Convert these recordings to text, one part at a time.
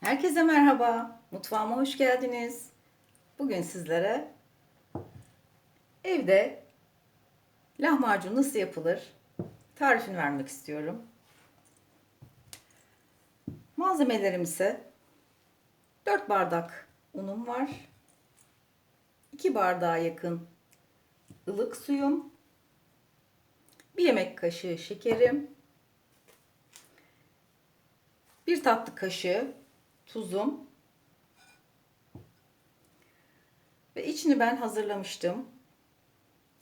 Herkese merhaba. Mutfağıma hoş geldiniz. Bugün sizlere evde lahmacun nasıl yapılır tarifini vermek istiyorum. Malzemelerim ise 4 bardak unum var. 2 bardağa yakın ılık suyum. 1 yemek kaşığı şekerim. 1 tatlı kaşığı tuzum ve içini ben hazırlamıştım.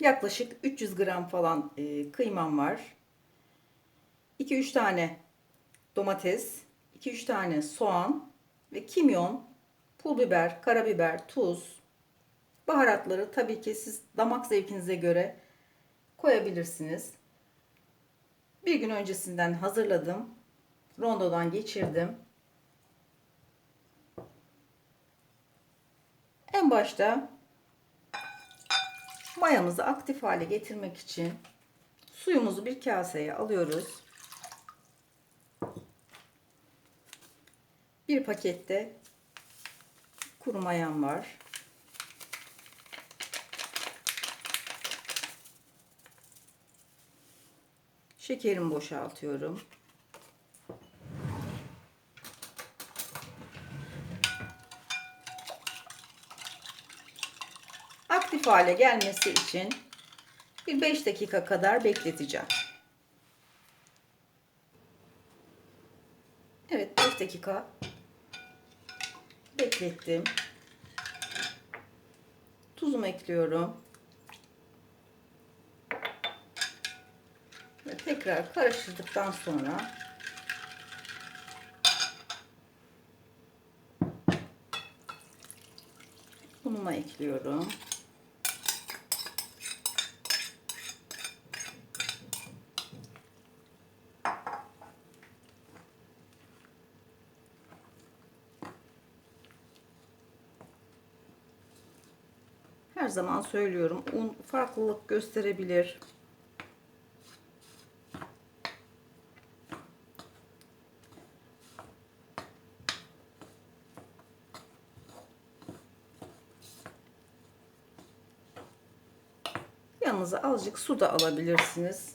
Yaklaşık 300 gram falan e, kıymam var. 2-3 tane domates, 2-3 tane soğan ve kimyon, pul biber, karabiber, tuz, baharatları tabii ki siz damak zevkinize göre koyabilirsiniz. Bir gün öncesinden hazırladım. Rondodan geçirdim. En başta mayamızı aktif hale getirmek için suyumuzu bir kaseye alıyoruz. Bir pakette kuru mayam var. Şekerimi boşaltıyorum. Aktif hale gelmesi için bir 5 dakika kadar bekleteceğim. Evet 5 dakika beklettim. Tuzumu ekliyorum. Ve tekrar karıştırdıktan sonra unumu ekliyorum. Her zaman söylüyorum un farklılık gösterebilir. Yanınıza azıcık su da alabilirsiniz.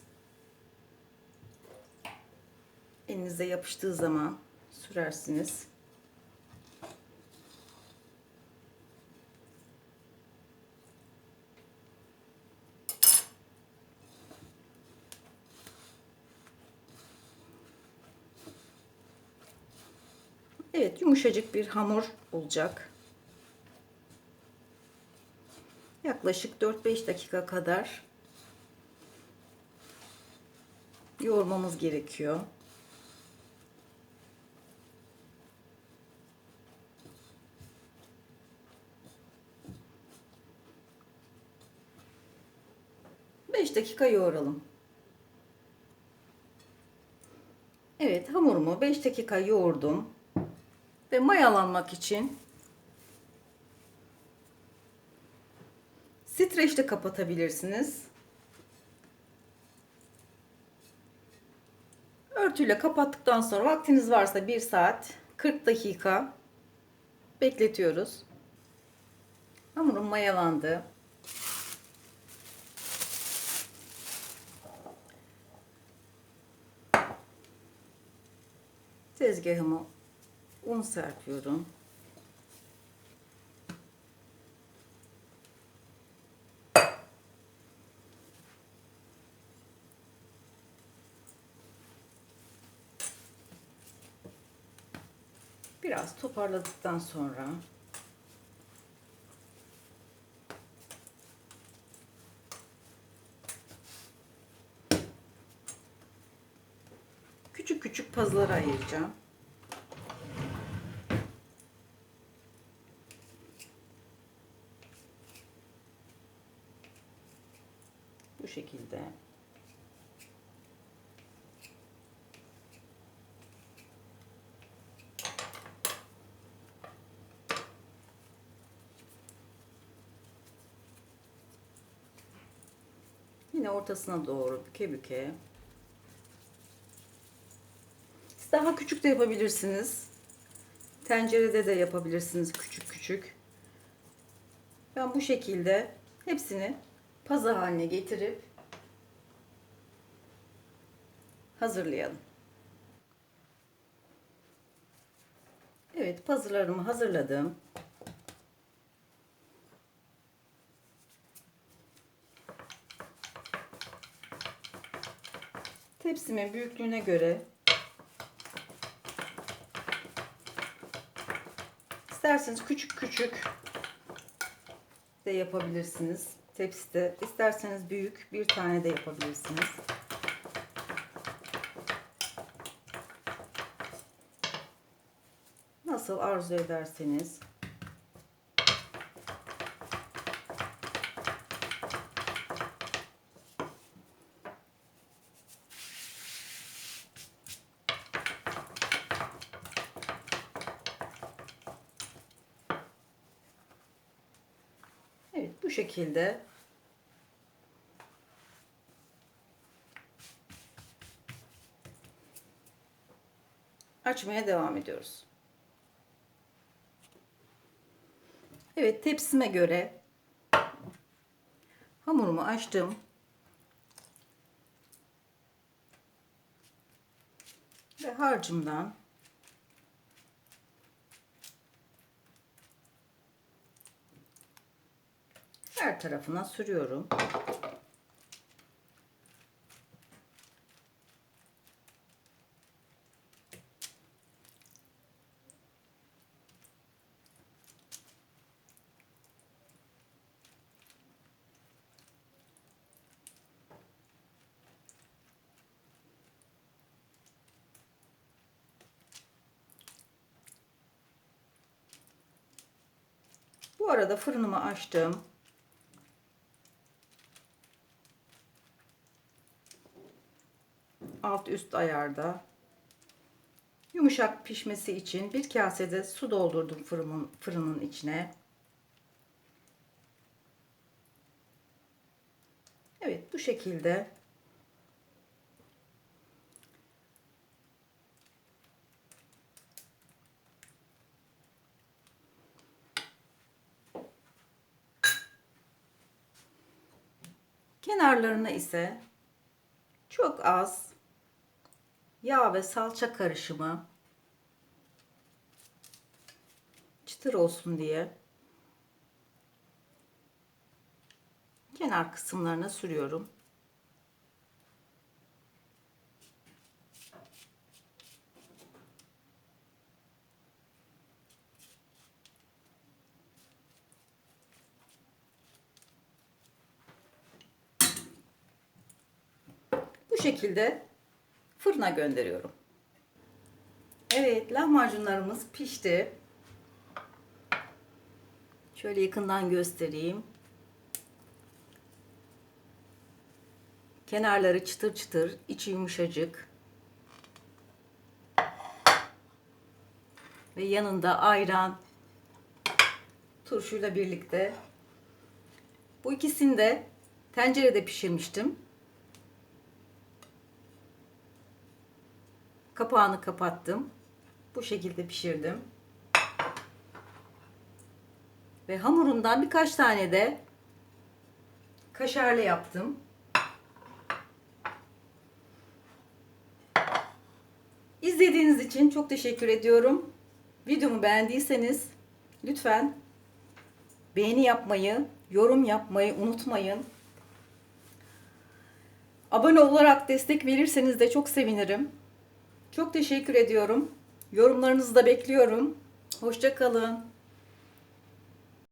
Elinize yapıştığı zaman sürersiniz. Evet yumuşacık bir hamur olacak. Yaklaşık 4-5 dakika kadar yoğurmamız gerekiyor. Beş dakika yoğuralım. Evet hamurumu 5 dakika yoğurdum ve mayalanmak için streçle kapatabilirsiniz. Örtüyle kapattıktan sonra vaktiniz varsa 1 saat 40 dakika bekletiyoruz. Hamurum mayalandı. Tezgahımı un serpiyorum. Biraz toparladıktan sonra küçük küçük pazlara ayıracağım. Bu şekilde. Yine ortasına doğru büke büke. Siz daha küçük de yapabilirsiniz. Tencerede de yapabilirsiniz küçük küçük. Ben bu şekilde hepsini pazı haline getirip hazırlayalım. Evet, pazılarımı hazırladım. Tepsimin büyüklüğüne göre isterseniz küçük küçük de yapabilirsiniz. Tepside isterseniz büyük bir tane de yapabilirsiniz. Nasıl arzu ederseniz. Evet bu şekilde açmaya devam ediyoruz. Evet tepsime göre hamurumu açtım. Ve harcımdan her tarafına sürüyorum. Bu arada fırınımı açtım. Alt üst ayarda. Yumuşak pişmesi için bir kasede su doldurdum fırının, fırının içine. Evet bu şekilde Kenarlarına ise çok az yağ ve salça karışımı çıtır olsun diye kenar kısımlarına sürüyorum. Bu şekilde fırına gönderiyorum. Evet lahmacunlarımız pişti. Şöyle yakından göstereyim. Kenarları çıtır çıtır, içi yumuşacık. Ve yanında ayran, turşuyla birlikte. Bu ikisini de tencerede pişirmiştim. Kapağını kapattım. Bu şekilde pişirdim. Ve hamurundan birkaç tane de kaşarlı yaptım. İzlediğiniz için çok teşekkür ediyorum. Videomu beğendiyseniz lütfen beğeni yapmayı, yorum yapmayı unutmayın. Abone olarak destek verirseniz de çok sevinirim. Çok teşekkür ediyorum. Yorumlarınızı da bekliyorum. Hoşça kalın.